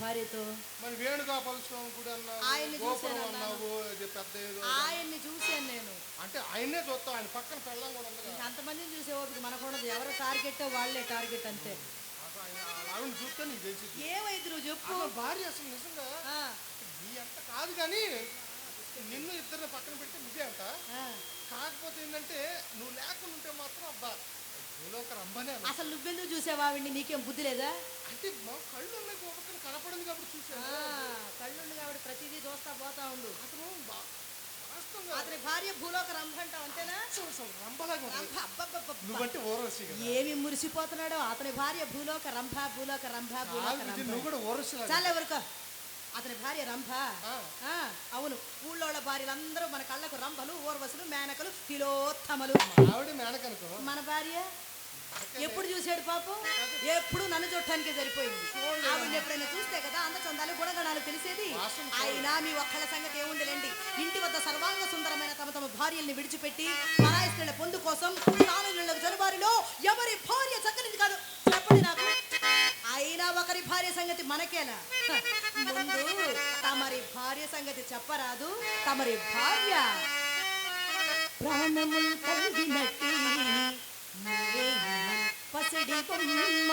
భార్యతో? మరి వేణుగోపాల స్వామి అన్నావు గోపురం అన్నావు ఇది పెద్ద ఏదో ఆయన్ని చూశాను నేను. అంటే ఆయన్నే చూస్తాం ఆయన పక్కన పెళ్ళం కూడా ఉంది కదా. అంతమందిని చూసే ఓపిక మనకున్నది ఎవరు టార్గెట్ వాళ్ళే టార్గెట్ అంతే. ఆయన ఆవిడ చూస్తే నీకు తెలిసి ఏమైంది నువ్వు చెప్పు భార్య అసలు నిజంగా నీ అంత కాదు కానీ నిన్ను ఇద్దరిని పక్కన పెట్టి నువ్వే అంట. కాకపోతే ఏంటంటే నువ్వు లేకుండా ఉంటే మాత్రం అబ్బా అసలు నువ్వెందుకు చూసావా ఆవిడ్ని? నీకేం బుద్ధి లేదా? అంటే మా కళ్ళు ఉన్నాయి గోపక్కన కనపడింది కాబట్టి చూసాను కళ్ళుండి కాబట్టి ప్రతిదీ చూస్తా పోతా ఉండు. అసలు వాస్తవంగా అతని భార్య భూలోక రంభ అంటావు అంతేనా. నువ్వంటే ఓరసి ఏమి మురిసిపోతున్నాడో? అతని భార్య భూలోక రంభ భూలోక రంభ భూలోక రంభ. చాలా ఎవరికో అతని భార్య రంభ. అవును. ఊళ్ళోళ్ళ భార్యలందరూ మన కళ్ళకు రంభలు ఓర్వసులు మేనకలు తిలోత్తమలు. ఆవిడ మేనకనుకో. మన భార్య? ఎప్పుడు చూశాడు పాపం? ఎప్పుడు నన్ను చూడటానికి సరిపోయింది. ఆవిడ ఎప్పుడైనా చూస్తే కదా అంద చందాలు గుణగణాలు తెలిసేది? అయినా మీ ఒక్కళ్ళ సంగతి ఏముందిలేండి ఇంటి వద్ద సర్వాంగ సుందరమైన తమ తమ భార్యల్ని విడిచిపెట్టి పరాయి స్త్రీల పొందు కోసం స్నానములకు జనవారిలో ఎవరి భార్య చక్కనిది కాదు? చెప్పండి నాకు. అయినా ఒకరి భార్య సంగతి మనకేలా ముందు తమరి భార్య సంగతి చెప్పరాదు తమరి భార్య ప్రాణములు కలిగినట్టి. పసిడి బొమ్మ